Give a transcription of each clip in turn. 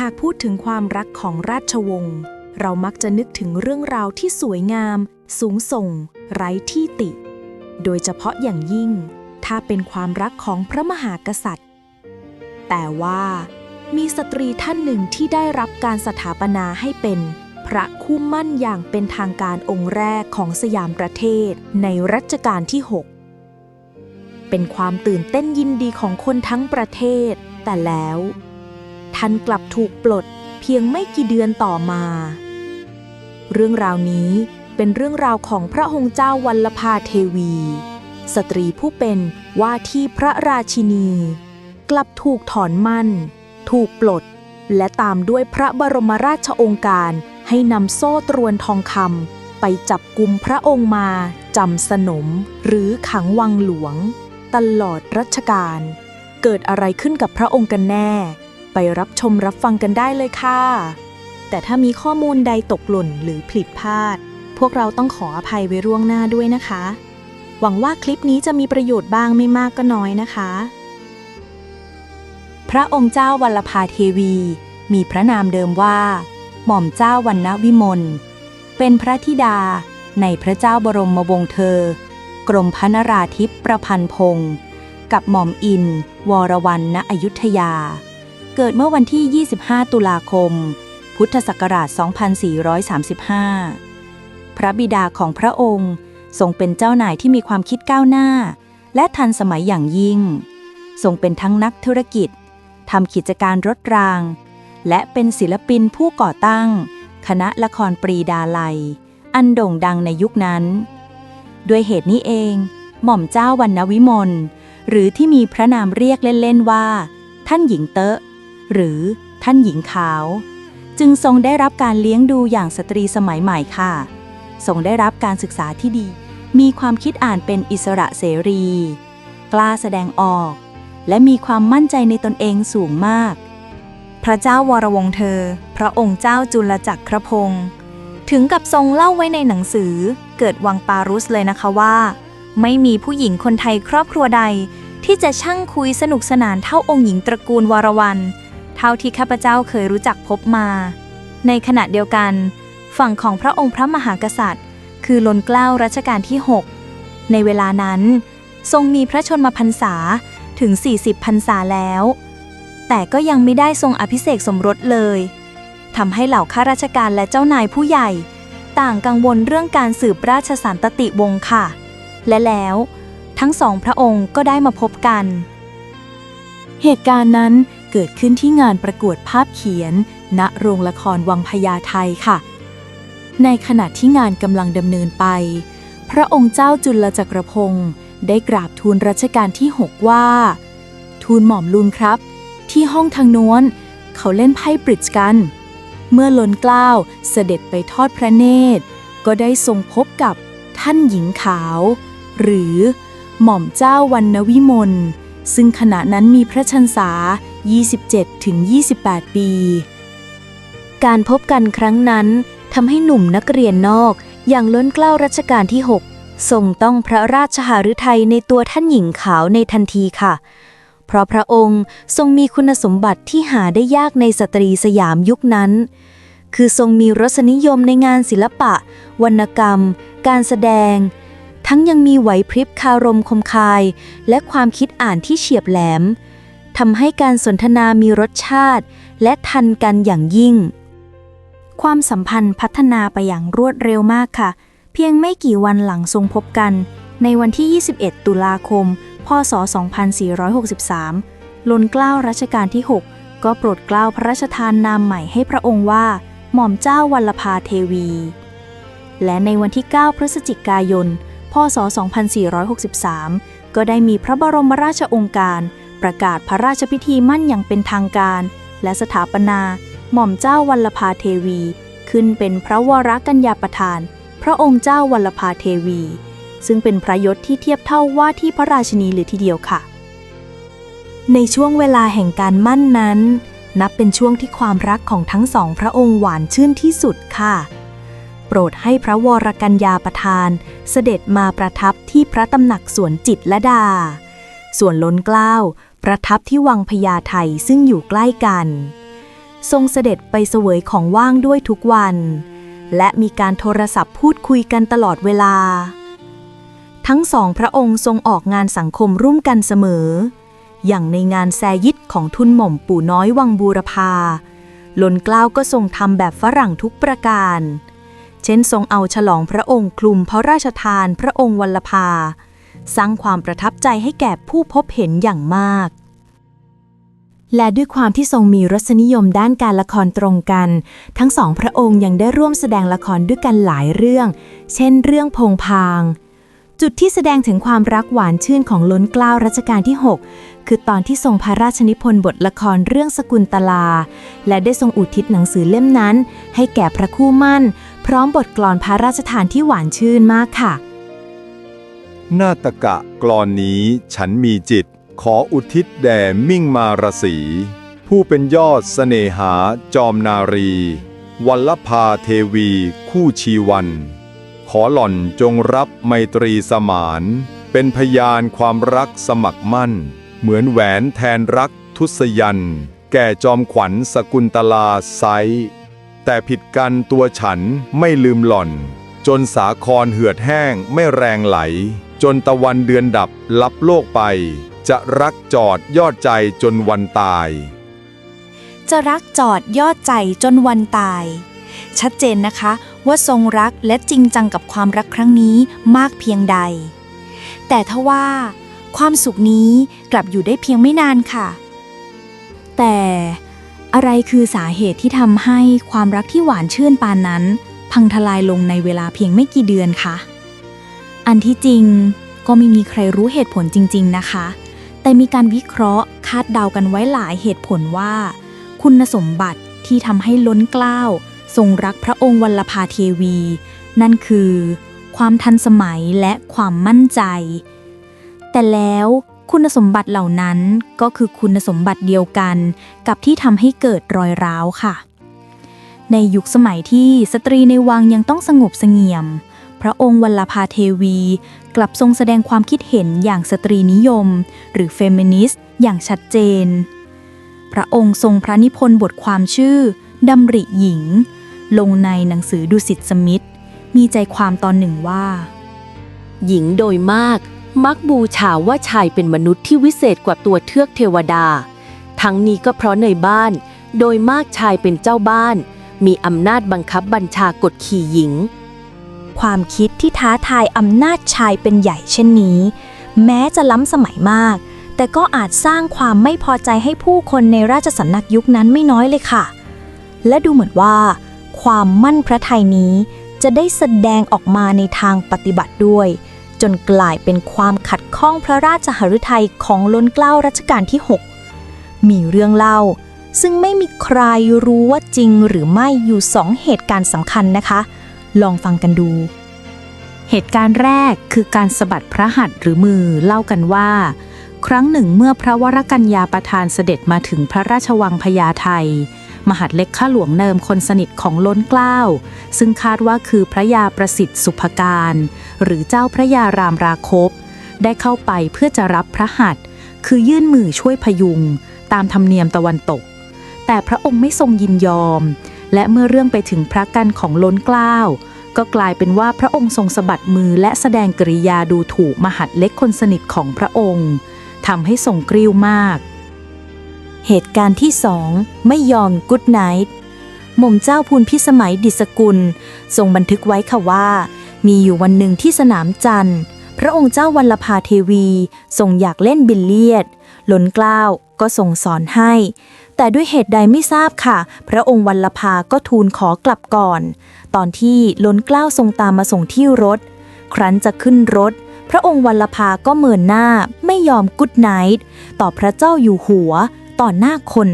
หากพูดถึงความรักของราชวงศ์เรามักจะนึกถึงเรื่องราวที่สวยงาม สูงส่ง ไร้ที่ติ โดยเฉพาะอย่างยิ่ง ถ้าเป็นความรักของพระมหากษัตริย์ แต่ว่ามีสตรีท่านหนึ่งที่ได้รับการสถาปนาให้เป็นพระคู่มั่นอย่างเป็นทางการองค์แรกของสยามประเทศในรัชกาลที่ 6 เป็นความตื่นเต้นยินดีของคนทั้งประเทศ แต่แล้ว ท่านกลับถูกปลดเพียงไม่กี่เดือนต่อมา เรื่องราวนี้เป็นเรื่องราวของพระองค์เจ้าวัลภาเทวี สตรีผู้เป็นว่าที่พระราชินี กลับถูกถอนมั่น ถูกปลด และตามด้วยพระบรมราชองค์การให้นำโซ่ตรวนทองคำไปจับกุมพระองค์มาจำสนมหรือขังวังหลวง ตลอดรัชกาลเกิดอะไรขึ้นกับพระองค์กันแน่ ไปรับชมรับฟังกันได้เลยค่ะ แต่ถ้ามีข้อมูลใดตกหล่นหรือผิดพลาด พวกเราต้องขออภัยไว้ร่วงหน้าด้วยนะคะ หวังว่าคลิปนี้จะมีประโยชน์บ้างไม่มากก็น้อยนะคะ พระองค์เจ้าวัลภาเทวี มีพระนามเดิมว่า หม่อมเจ้าวันณวิมลเป็นพระธิดาในพระเจ้าบรมวงศ์เธอ กรมพระนราธิปประพันธ์พงศ์กับหม่อมอิน วรวันณอยุธยา เกิดเมื่อวันที่ 25 ตุลาคม พุทธศักราช 2435 พระบิดาของพระองค์ทรงเป็นเจ้านายที่มีความคิดก้าวหน้า และทันสมัยอย่างยิ่ง ทรงเป็นทั้งนักธุรกิจทำกิจการรถราง และเป็นศิลปินผู้ก่อตั้ง คณะละครปรีดาลัย อันโด่งดังในยุคนั้น ด้วยเหตุนี้เอง หม่อมเจ้าวันนวิมลหรือที่มีพระนามเรียกเล่น ๆ ว่า ท่านหญิงเตอะ หรือท่านหญิงขาว จึงทรงได้รับการเลี้ยงดูอย่างสตรีสมัยใหม่ค่ะ ทรงได้รับการศึกษาที่ดี มีความคิดอ่านเป็นอิสระเสรี กล้าแสดงออก และมีความมั่นใจในตนเองสูงมาก พระเจ้าวรวงเธอ พระองค์เจ้าจุลจักรพงศ์ถึงกับทรงเล่าไว้ในหนังสือเกิดวังปารุสเลยนะคะว่า ไม่มีผู้หญิงคนไทยครอบครัวใด ที่จะช่างคุยสนุกสนานเท่าองค์หญิงตระกูลวรวัน ท่าที่ข้าพเจ้าเคยรู้จักพบมา ในขณะเดียวกัน ฝั่งของพระองค์พระมหากษัตริย์ คือลนเกล้ารัชกาลที่ 6 ในเวลานั้น ทรงมีพระชนมพรรษาถึง 40พรรษาแล้ว แต่ก็ยังไม่ได้ทรงอภิเษกสมรสเลยทำให้เหล่าข้าราชการและเจ้านายผู้ใหญ่ ต่างกังวลเรื่องการสืบราชสันตติวงศ์ค่ะ และแล้ว ทั้งสองพระองค์ก็ได้มาพบกัน เหตุการณ์นั้น เกิดขึ้นที่งานประกวดภาพเขียน ณโรงละครวังพญาไทยค่ะ ในขณะที่งานกำลังดำเนินไป พระองค์เจ้าจุลจักรพงศ์ได้กราบทูลรัชกาลที่ 6 ว่า ทูลหม่อมลุนครับ ที่ห้องทางโน้น เขาเล่นไพ่บริดจ์กัน เมื่อล้นกล้าวเสด็จไปทอดพระเนตร ก็ได้ทรงพบกับท่านหญิงขาว หรือหม่อมเจ้าวันนวิมลซึ่งขณะนั้นมีพระชันษา 27 ถึง 28 ปี การพบกันครั้งนั้นทำให้หนุ่มนักเรียนนอกอย่างล้นเกล้ารัชกาลที่ 6 ทรงต้องพระราชหฤทัยในตัวท่านหญิงขาวในทันทีค่ะ เพราะพระองค์ทรงมีคุณสมบัติที่หาได้ยากในสตรีสยามยุคนั้น คือทรงมีรสนิยมในงานศิลปะ วรรณกรรม การแสดง ทั้งยังมีไหวพริบคารมคมคาย และความคิดอ่านที่เฉียบแหลม ทำให้การสนทนามีรสชาติ และทันกันอย่างยิ่ง ความสัมพันธ์พัฒนาไปอย่างรวดเร็วมากค่ะ เพียงไม่กี่วันหลังทรงพบกัน ในวันที่ 21 ตุลาคม พศ 2463ลนเกล้ารัชกาลที่ 6 ก็โปรดเกล้าพระราชทานนามใหม่ให้พระองค์ว่า หม่อมเจ้าวัลภาเทวี และในวันที่ 9 พฤศจิกายน พศ 2463 ก็ได้มีพระบรมราชองค์การ ประกาศพระราชพิธีมั่นอย่างเป็นทางการ และสถาปนาหม่อมเจ้าวัลภาเทวี ขึ้นเป็นพระวรกัญญาประธาน พระองค์เจ้าวัลภาเทวี ซึ่งเป็นพระยศที่เทียบเท่าว่าที่พระราชนีเลยทีเดียวค่ะ ในช่วงเวลาแห่งการมั่นนั้น นับเป็นช่วงที่ความรักของทั้งสองพระองค์หวานชื่นที่สุดค่ะโปรดให้พระวรกัญญาประธาน เสด็จมาประทับที่พระตำหนักสวนจิตรละดา ส่วนล้นเกล้าประทับที่วังพญาไทซึ่งอยู่ใกล้กัน ทรงเสด็จไปเสวยของว่างด้วยทุกวัน และมีการโทรศัพท์พูดคุยกันตลอดเวลา ทั้งสองพระองค์ทรงออกงานสังคมร่วมกันเสมอ อย่างในงานแซยิดของทุนหม่อมปู่น้อยวังบูรพาลนเกล้าก็ทรงทำแบบฝรั่งทุกประการ เช่นทรงเอาฉลองพระองค์คลุมพระราชทานพระองค์วัลภา สร้างความประทับใจให้แก่ผู้พบเห็นอย่างมาก และด้วยความที่ทรงมีรสนิยมด้านการละครตรงกัน ทั้งสองพระองค์ยังได้ร่วมแสดงละครด้วยกันหลายเรื่อง เช่น เรื่องพงพาง จุดที่แสดงถึงความรักหวานชื่นของล้นเกล้ารัชกาลที่ 6 คือตอนที่ทรงพระราชนิพนธ์บทละครเรื่องสกุลตลา และได้ทรงอุทิศหนังสือเล่มนั้น ให้แก่พระคู่มั่น พร้อมบทกลอนพระราชทานที่หวานชื่นมากค่ะ นาตกะกลอนนี้ฉันมีจิต ขออุทิศแด่มิ่งมารสี ผู้เป็นยอดสเสน่หาจอมนารี วัลภาเทวีคู่ชีวัน ขอหล่อนจงรับไมตรีสมาน เป็นพยานความรักสมัครมั่น เหมือนแหวนแทนรักทุสยัน แก่จอมขวัญสกุลตลาไซแต่ผิดกันตัวฉันไม่ลืมหล่อน จนสาครเหือดแห้งไม่แรงไหล จนตะวันเดือนดับลับโลกไป จะรักจอดยอดใจจนวันตาย จะรักจอดยอดใจจนวันตาย ชัดเจนนะคะว่าทรงรักและจริงจังกับความรักครั้งนี้มากเพียงใด แต่ทว่าความสุขนี้กลับอยู่ได้เพียงไม่นานค่ะ แต่อะไรคือสาเหตุที่ทำให้ความรักที่หวานชื่นปานนั้น พังทลายลงในเวลาเพียงไม่กี่เดือนคะ อันที่จริงก็ไม่มีใครรู้เหตุผลจริง ๆ นะคะ แต่มีการวิเคราะห์คาดเดากันไว้หลายเหตุผลว่า คุณสมบัติที่ทำให้ล้นเกล้าทรงรักพระองค์วัลภาเทวี นั่นคือ ความทันสมัยและความมั่นใจ แต่แล้วคุณสมบัติเหล่านั้นก็คือคุณสมบัติเดียวกันกับที่ทำให้เกิดรอยร้าวค่ะ ในยุคสมัยที่สตรีในวังยังต้องสงบเสงี่ยม พระองค์วัลภาเทวี กลับทรงแสดงความคิดเห็นอย่างสตรีนิยม หรือเฟมินิสต์ อย่างชัดเจน พระองค์ทรงพระนิพนธ์บทความชื่อดำริหญิง ลงในหนังสือดุสิตสมิธมีใจความตอนหนึ่งว่า หญิงโดยมากมักบูชาว่าชายเป็นมนุษย์ที่วิเศษกว่าตัวเทือกเทวดา ทั้งนี้ก็เพราะในบ้าน โดยมากชายเป็นเจ้าบ้าน มีอำนาจบังคับบัญชากดขี่หญิง ความคิดที่ท้าทายอำนาจชายเป็นใหญ่เช่นนี้ แม้จะล้ำสมัยมาก แต่ก็อาจสร้างความไม่พอใจให้ผู้คนในราชสำนักยุคนั้นไม่น้อยเลยค่ะ และดูเหมือนว่า ความมั่นพระทัยนี้จะได้แสดงออกมาในทางปฏิบัติด้วย จนกลายเป็นความขัดข้องพระราชหฤทัยของล้นเกล้ารัชกาลที่ 6 มีเรื่องเล่า ซึ่งไม่มีใครรู้ว่าจริงหรือไม่อยู่สองเหตุการณ์สำคัญนะคะ ลองฟังกันดู เหตุการณ์แรกคือการสะบัดพระหัตถ์หรือมือเล่ากันว่า ครั้งหนึ่งเมื่อพระวรกัญญาประธานเสด็จมาถึงพระราชวังพญาไทมหาดเล็กข้าหลวงเนิมคนสนิทของล้นเกล้า ซึ่งคาดว่าคือพระยาประสิทธิ์สุภการ หรือเจ้าพระยารามราคบ ได้เข้าไปเพื่อจะรับพระหัตถ์คือยื่นมือช่วยพยุง ตามธรรมเนียมตะวันตก แต่พระองค์ไม่ทรงยินยอม และเมื่อเรื่องไปถึงพระกันของล้นเกล้าก็กลายเป็นว่าพระองค์ทรงสะบัดมือและแสดงกริยาดูถูกมหัดเล็กคนสนิทของพระองค์ทำให้ทรงกริ้วมาก เหตุการณ์ที่สองไม่ยอมกุดไนท์หม่อมเจ้าพูนพิสมัยดิสกุล ทรงบันทึกไว้ค่ะว่า มีอยู่วันหนึ่งที่สนามจันทร์ พระองค์เจ้าวัลภาเทวีทรงอยากเล่นบิลเลียดล้นกล้าวก็ทรงสอนให้ แต่ด้วยเหตุใดไม่ทราบค่ะ พระองค์วัลภาก็ทูลขอกลับก่อน ตอนที่ล้นกล้าวทรงตามมาส่งที่รถ ครั้นจะขึ้นรถ พระองค์วัลภาก็เมินหน้าไม่ยอมกุดไนท์ต่อพระเจ้าอยู่หัว ต่อหน้าคน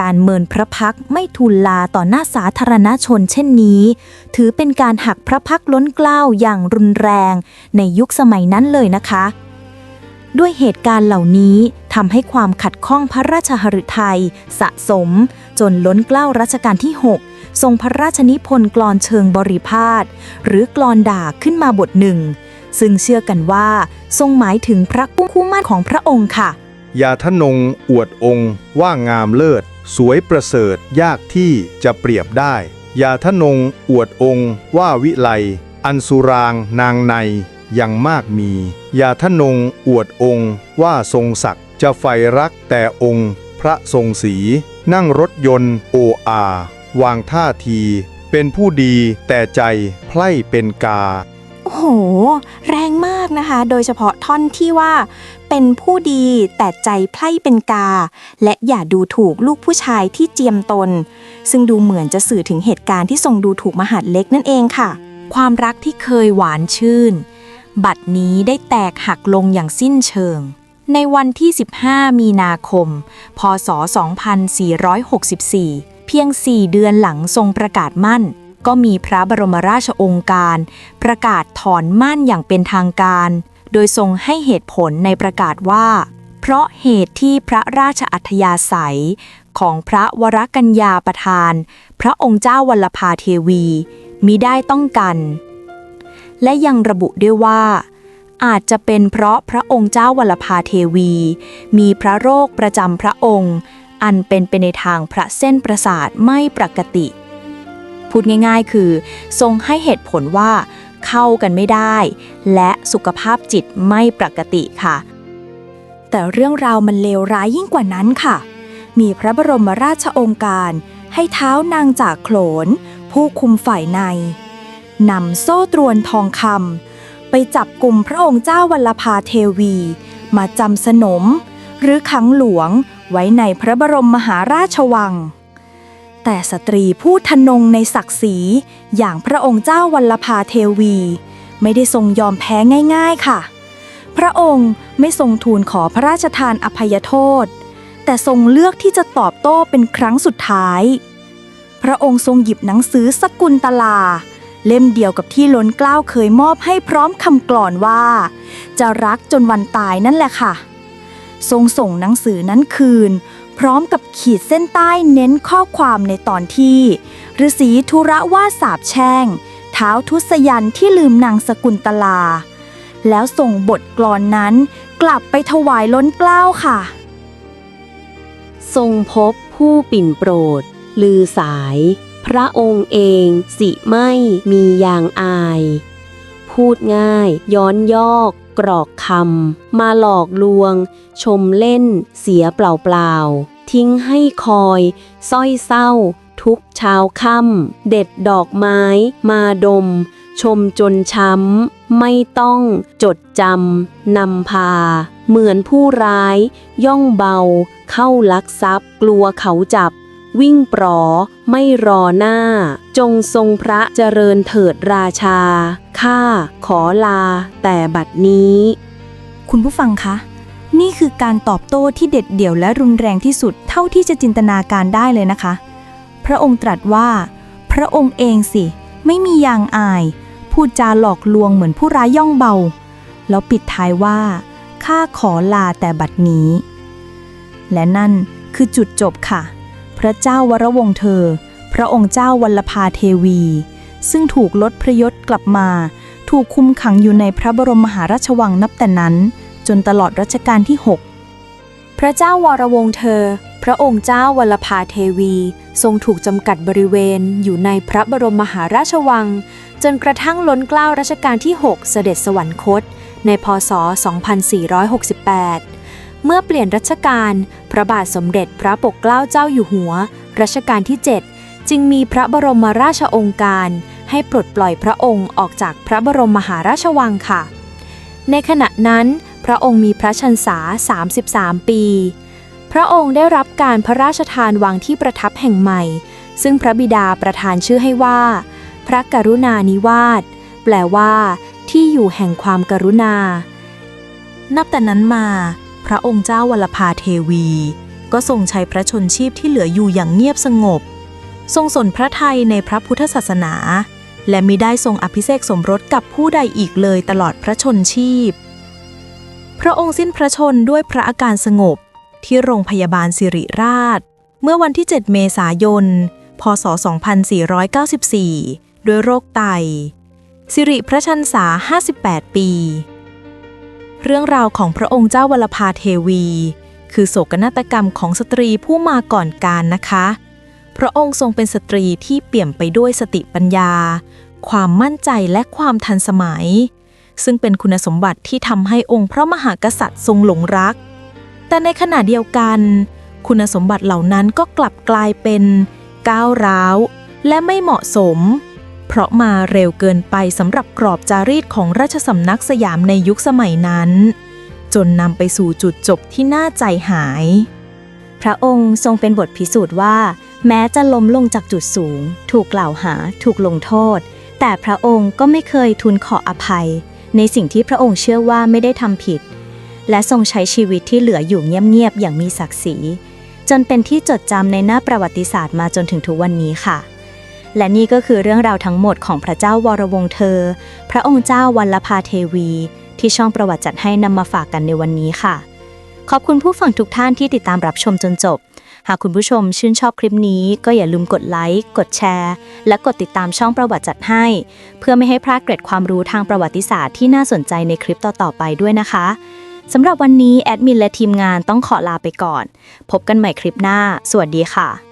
การเมินพระพักไม่ทูลลาต่อหน้าสาธารณชนเช่นนี้ ถือเป็นการหักพระพักล้นเกล้าอย่างรุนแรง ในยุคสมัยนั้นเลยนะคะ ด้วยเหตุการณ์เหล่านี้ทำให้ความขัดข้องพระราชหฤทัยสะสม จนล้นเกล้ารัชกาลที่ 6 ทรงพระราชนิพนธ์กลอนเชิงบริพาทหรือกลอนด่าขึ้นมาบทหนึ่ง ซึ่งเชื่อกันว่า ทรงหมายถึงพระคู่มั่นของพระองค์ค่ะอย่าทะนง อวดองค์ ว่างามเลิศ สวยประเสริฐยากที่จะเปรียบได้ อย่าทะนงอวดองค์ ว่าวิไล อันสุรางนางในยังมากมี อย่าทะนงอวดองค์ ว่าทรงศักดิ์จะใฝ่รักแต่องค์ พระทรงศีนั่งรถยนต์โออาวางท่าที เป็นผู้ดีแต่ใจไพล่เป็นกาโอ้โห แรงมากนะคะ โดยเฉพาะท่อนที่ว่า เป็นผู้ดีแต่ใจไพร่เป็นกา และอย่าดูถูกลูกผู้ชายที่เจียมตน ซึ่งดูเหมือนจะสื่อถึงเหตุการณ์ที่ทรงดูถูกมหาดเล็กนั่นเองค่ะ ความรักที่เคยหวานชื่น บัดนี้ได้แตกหักลงอย่างสิ้นเชิง ในวันที่ 15 มีนาคม พศ 2464 เพียง 4 เดือนหลังทรงประกาศมั่นก็มีพระบรมราชองค์การ ประกาศถอนมั่นอย่างเป็นทางการ โดยทรงให้เหตุผลในประกาศว่า เพราะเหตุที่พระราชอัธยาศัย ของพระวรกัญญาประธาน พระองค์เจ้าวัลภาเทวีมิได้ต้องกัน และยังระบุด้วยว่า อาจจะเป็นเพราะพระองค์เจ้าวัลภาเทวี มีพระโรคประจำพระองค์ อันเป็นไปในทางพระเส้นประสาทไม่ปกติ พูดง่ายๆ คือ ทรงให้เหตุผลว่า เข้ากันไม่ได้ และสุขภาพจิตไม่ปกติค่ะ แต่เรื่องราวมันเลวร้ายยิ่งกว่านั้นค่ะ มีพระบรมราชองค์การ ให้เท้านางจากโขน ผู้คุมฝ่ายในนำโซ่ตรวนทองคำไปจับกลุ่มพระองค์เจ้าวัลภาเทวี มาจำสนม หรือขังหลวงไว้ในพระบรมมหาราชวัง แต่สตรีผู้ทนงในศักดิ์ศรีอย่างพระองค์เจ้าวัลภาเทวี ไม่ได้ทรงยอมแพ้ง่ายๆค่ะ พระองค์ไม่ทรงทูลขอพระราชทานอภัยโทษ แต่ทรงเลือกที่จะตอบโต้เป็นครั้งสุดท้าย พระองค์ทรงหยิบหนังสือสกุลตลา เล่มเดียวกับที่ล้นกล้าเคยมอบให้พร้อมคำกลอนว่า จะรักจนวันตายนั่นแหละค่ะ ทรงส่งหนังสือนั้นคืน พร้อมกับขีดเส้นใต้เน้นข้อความในตอนที่ฤาษีธุระว่าสาบแช่ง เท้าทุสยันที่ลืมนางสกุลตลา แล้วส่งบทกลอนนั้นกลับไปถวายล้นเกล้าค่ะ ทรงพบผู้ปิ่นโปรด ลือสาย พระองค์เองสิไม่มียางอาย พูดง่าย ย้อนยอก กรอกคำมาหลอกลวง ชมเล่น เสียเปล่าๆ ทิ้งให้คอยสร้อยเศร้า ทุกเช้าค่ำเด็ดดอกไม้ มาดม ชมจนช้ำ ไม่ต้องจดจำนำพา เหมือนผู้ร้าย ย่องเบา เข้าลักทรัพย์ กลัวเขาจับ วิ่งปลอไม่รอหน้า จงทรงพระเจริญเถิดราชา ข้าขอลา แต่บัดนี้ คุณผู้ฟังคะ นี่คือการตอบโต้ที่เด็ดเดี่ยวและรุนแรงที่สุดเท่าที่จะจินตนาการได้เลยนะคะ พระองค์ตรัสว่า พระองค์เองสิ ไม่มียางอาย พูดจาหลอกลวงเหมือนผู้ร้ายย่องเบา แล้วปิดท้ายว่า ข้าขอลาแต่บัดนี้ และนั่นคือจุดจบค่ะ พระเจ้าวรวงเธอ พระองค์เจ้าวัลภาเทวี ซึ่งถูกลดพระยศกลับมา ถูกคุมขังอยู่ในพระบรมมหาราชวังนับแต่นั้น จนตลอดรัชกาลที่ 6 พระเจ้าวรวงเธอ พระองค์เจ้าวัลภาเทวี ทรงถูกจำกัดบริเวณอยู่ในพระบรมมหาราชวัง จนกระทั่งล้นเกล้ารัชกาลที่ 6 เสด็จสวรรคต ในพศ 2468 เมื่อเปลี่ยนรัชกาล พระบาทสมเด็จพระปกเกล้าเจ้าอยู่หัว รัชกาลที่ 7 จึงมีพระบรมราชองค์การ ให้ปลดปล่อยพระองค์ออกจากพระบรมมหาราชวังค่ะ ในขณะนั้น พระองค์มีพระชันษา 33 ปี พระองค์ได้รับการพระราชทานวังที่ประทับแห่งใหม่ ซึ่งพระบิดาประทานชื่อให้ว่า พระกรุณานิวาสแปลว่า ที่อยู่แห่งความกรุณา นับแต่นั้นมา ระองค์เจ้าวลภาเทวี ก็ทรงใช้พระชนชีพที่เหลืออยู่อย่างเงียบสงบ ทรงสนพระไทยในพระพุทธศาสนา และมิได้ทรงอภิเษกสมรสกับผู้ใดอีกเลยตลอดพระชนชีพ พระองค์สิ้นพระชนด้วยพระอาการสงบที่โรงพยาบาลสิริราช เมื่อวันที่ 7 เมษายน พศ 2494 ด้วยโรคไต สิริพระชันษา 58 ปี เรื่องราวของพระองค์เจ้าวลภาเทวี คือโศกนาฏกรรมของสตรีผู้มาก่อนการนะคะ พระองค์ทรงเป็นสตรีที่เปี่ยมไปด้วยสติปัญญา ความมั่นใจและความทันสมัย ซึ่งเป็นคุณสมบัติที่ทำให้องค์พระมหากษัตริย์ทรงหลงรัก แต่ในขณะเดียวกัน คุณสมบัติเหล่านั้นก็กลับกลายเป็นก้าวร้าว และไม่เหมาะสม เพราะมาเร็วเกินไปสำหรับกรอบจารีตของราชสำนักสยามในยุคสมัยนั้น จนนำไปสู่จุดจบที่น่าใจหาย พระองค์ทรงเป็นบทพิสูจน์ว่า แม้จะล้มลงจากจุดสูง ถูกกล่าวหา ถูกลงโทษ แต่พระองค์ก็ไม่เคยทูลขออภัย ในสิ่งที่พระองค์เชื่อว่าไม่ได้ทำผิด และทรงใช้ชีวิตที่เหลืออยู่เงียบๆอย่างมีศักดิ์ศรีจนเป็นที่จดจำในหน้าประวัติศาสตร์มาจนถึงทุกวันนี้ค่ะ และนี่ก็คือเรื่องราวทั้งหมดของพระเจ้าวรวงเธอ พระองค์เจ้าวัลภาเทวี ที่ช่องประวัติจัดให้นำมาฝากกันในวันนี้ค่ะ ขอบคุณผู้ฟังทุกท่านที่ติดตามรับชมจนจบ หากคุณผู้ชมชื่นชอบคลิปนี้ ก็อย่าลืมกดไลค์ กดแชร์ และกดติดตามช่องประวัติจัดให้ เพื่อไม่ให้พลาดเกร็ดความรู้ทางประวัติศาสตร์ที่น่าสนใจในคลิปต่อๆไปด้วยนะคะสำหรับวันนี้แอดมินและทีมงานต้องขอลาไปก่อน พบกันใหม่คลิปหน้า สวัสดีค่ะ